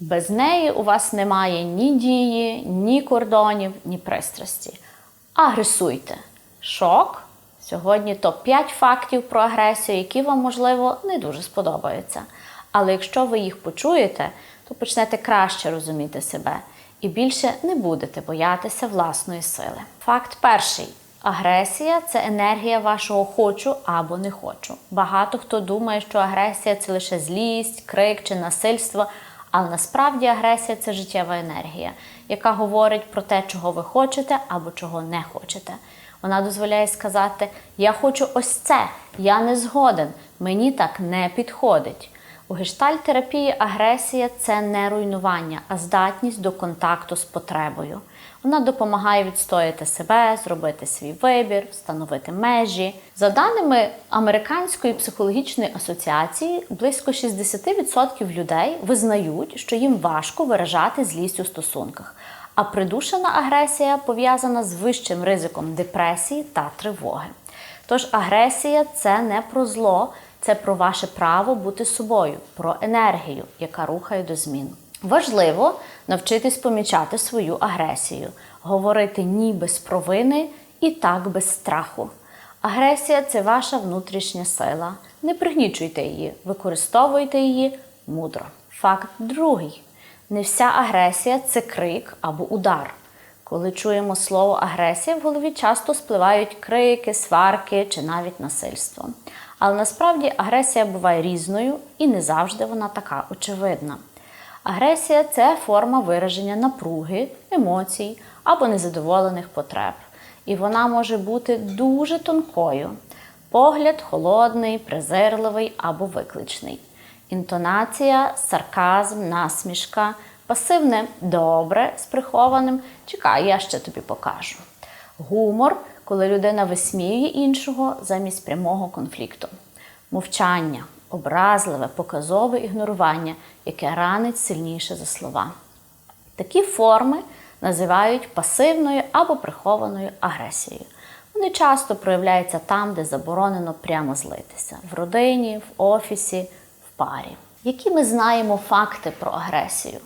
Без неї у вас немає ні дії, ні кордонів, ні пристрасті. Агресуйте. Шок. Сьогодні топ-5 фактів про агресію, які вам, можливо, не дуже сподобаються. Але якщо ви їх почуєте, то почнете краще розуміти себе і більше не будете боятися власної сили. Факт перший. Агресія це енергія вашого хочу або не хочу. Багато хто думає, що агресія це лише злість, крик чи насильство. Але насправді агресія це життєва енергія, яка говорить про те, чого ви хочете або чого не хочете. Вона дозволяє сказати: Я хочу ось це, я не згоден, мені так не підходить. У гештальт-терапії агресія це не руйнування, а здатність до контакту з потребою. Вона допомагає відстояти себе, зробити свій вибір, встановити межі. За даними Американської психологічної асоціації, близько 60% людей визнають, що їм важко виражати злість у стосунках. А придушена агресія пов'язана з вищим ризиком депресії та тривоги. Тож агресія це не про зло, це про ваше право бути собою, про енергію, яка рухає до змін. Важливо навчитись помічати свою агресію, говорити ні без провини і так без страху. Агресія це ваша внутрішня сила. Не пригнічуйте її, використовуйте її мудро. Факт другий: не вся агресія це крик або удар. Коли чуємо слово агресія, в голові часто спливають крики, сварки чи навіть насильство. Але насправді агресія буває різною і не завжди вона така очевидна. Агресія це форма вираження напруги, емоцій або незадоволених потреб. І вона може бути дуже тонкою. Погляд холодний, презирливий або викличний. Інтонація, сарказм, насмішка, пасивне добре з прихованим. Чекай, я ще тобі покажу. Гумор, коли людина висміює іншого замість прямого конфлікту. Мовчання, образливе, показове ігнорування, яке ранить сильніше за слова. Такі форми називають пасивною або прихованою агресією. Вони часто проявляються там, де заборонено прямо злитися в родині, в офісі, в парі. Які ми знаємо факти про агресію?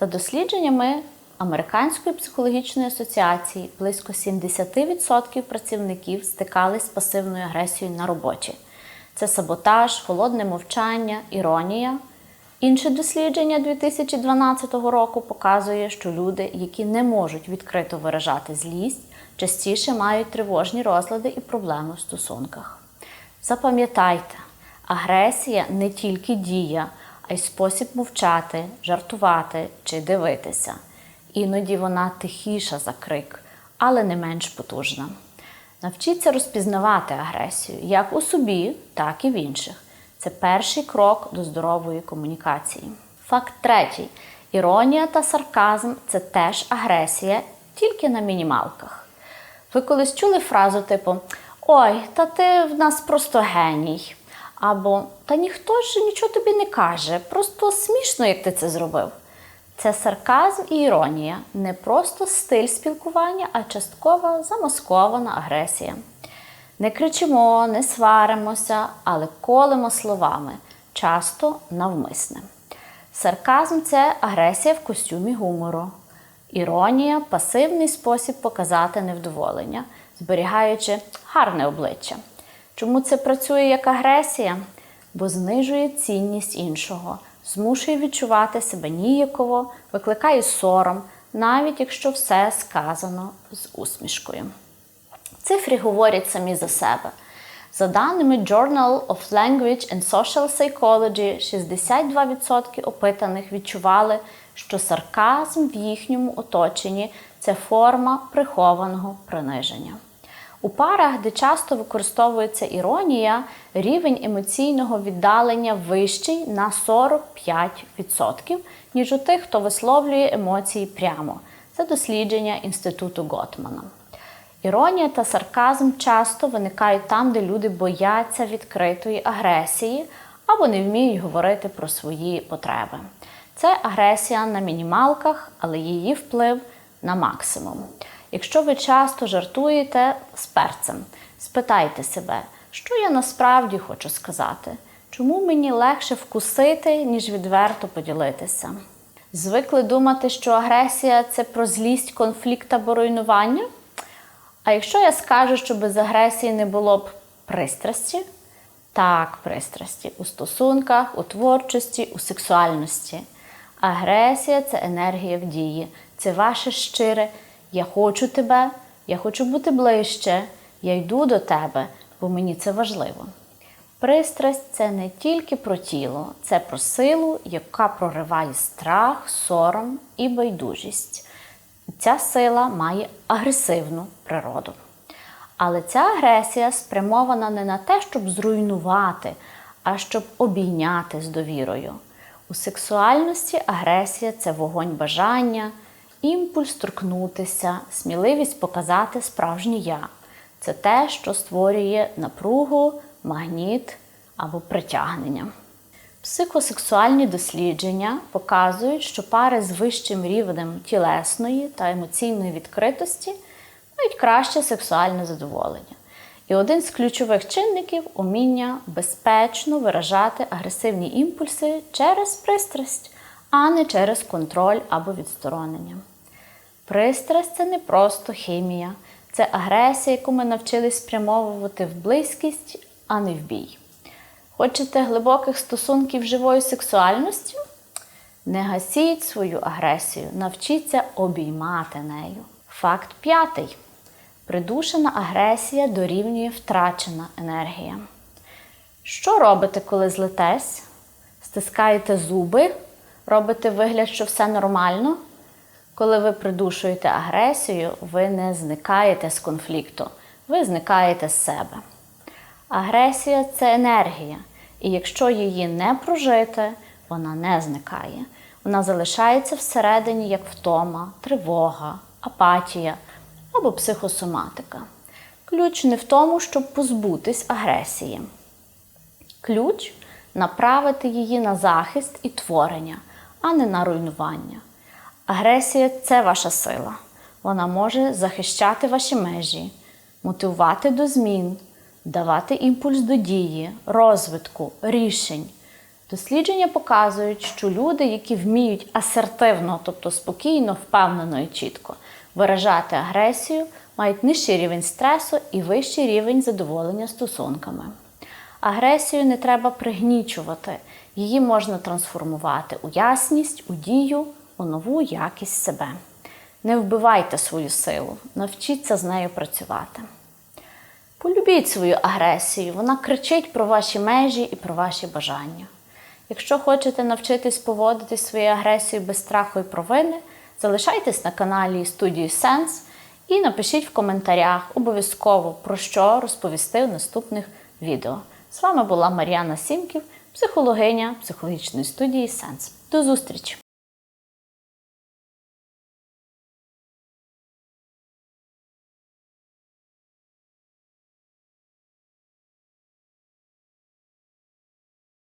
За дослідженнями Американської психологічної асоціації близько 70% працівників стикались з пасивною агресією на роботі. Це саботаж, холодне мовчання, іронія. Інше дослідження 2012 року показує, що люди, які не можуть відкрито виражати злість, частіше мають тривожні розлади і проблеми в стосунках. Запам'ятайте, агресія не тільки дія, а й спосіб мовчати, жартувати чи дивитися. Іноді вона тихіша за крик, але не менш потужна. Навчіться розпізнавати агресію як у собі, так і в інших. Це перший крок до здорової комунікації. Факт третій: іронія та сарказм це теж агресія, тільки на мінімалках. Ви колись чули фразу типу Ой, та ти в нас просто геній. Або Та ніхто ж нічого тобі не каже, просто смішно, як ти це зробив. Це сарказм і іронія, не просто стиль спілкування, а часткова замаскована агресія. Не кричимо, не сваримося, але колемо словами, часто навмисне. Сарказм це агресія в костюмі гумору. Іронія пасивний спосіб показати невдоволення, зберігаючи гарне обличчя. Чому це працює як агресія? Бо знижує цінність іншого, змушує відчувати себе ніяково, викликає сором, навіть якщо все сказано з усмішкою. Цифри говорять самі за себе. За даними Journal of Language and Social Psychology, 62% опитаних відчували, що сарказм в їхньому оточенні це форма прихованого приниження. У парах, де часто використовується іронія, рівень емоційного віддалення вищий на 45%, ніж у тих, хто висловлює емоції прямо. Це дослідження Інституту Готмана. Іронія та сарказм часто виникають там, де люди бояться відкритої агресії або не вміють говорити про свої потреби. Це агресія на мінімалках, але її вплив на максимум. Якщо ви часто жартуєте з перцем, спитайте себе, що я насправді хочу сказати, чому мені легше вкусити, ніж відверто поділитися. Звикли думати, що агресія це про злість, конфлікт або руйнування. А якщо я скажу, що без агресії не було б пристрасті, так, пристрасті у стосунках, у творчості, у сексуальності. Агресія це енергія в дії, це ваше щире Я хочу тебе, я хочу бути ближче, я йду до тебе, бо мені це важливо. Пристрасть це не тільки про тіло, це про силу, яка прориває страх, сором і байдужість. Ця сила має агресивну природу. Але ця агресія спрямована не на те, щоб зруйнувати, а щоб обійняти з довірою. У сексуальності агресія це вогонь бажання, імпульс торкнутися, сміливість показати справжнє я. Це те, що створює напругу, магніт або притягнення. Психосексуальні дослідження показують, що пари з вищим рівнем тілесної та емоційної відкритості мають краще сексуальне задоволення. І один з ключових чинників уміння безпечно виражати агресивні імпульси через пристрасть, а не через контроль або відсторонення. Пристрасть це не просто хімія, це агресія, яку ми навчились спрямовувати в близькість, а не в бій. Хочете глибоких стосунків живої сексуальності? Не гасіть свою агресію, навчіться обіймати нею. Факт п'ятий. Придушена агресія дорівнює втрачена енергія. Що робите, коли злитесь? Стискаєте зуби, робите вигляд, що все нормально. Коли ви придушуєте агресію, ви не зникаєте з конфлікту, ви зникаєте з себе. Агресія це енергія, і якщо її не прожити, вона не зникає. Вона залишається всередині як втома, тривога, апатія або психосоматика. Ключ не в тому, щоб позбутись агресії. Ключ направити її на захист і творення, а не на руйнування. Агресія це ваша сила. Вона може захищати ваші межі, мотивувати до змін, давати імпульс до дії, розвитку, рішень. Дослідження показують, що люди, які вміють асертивно, тобто спокійно, впевнено і чітко виражати агресію, мають нижчий рівень стресу і вищий рівень задоволення стосунками. Агресію не треба пригнічувати, її можна трансформувати у ясність, у дію, у нову якість себе. Не вбивайте свою силу, навчіться з нею працювати. Полюбіть свою агресію, вона кричить про ваші межі і про ваші бажання. Якщо хочете навчитись поводити свою агресію без страху і провини, залишайтесь на каналі студії Сенс і напишіть в коментарях обов'язково про що розповісти в наступних відео. З вами була Мар'яна Сімків, психологиня психологічної студії Сенс. До зустрічі!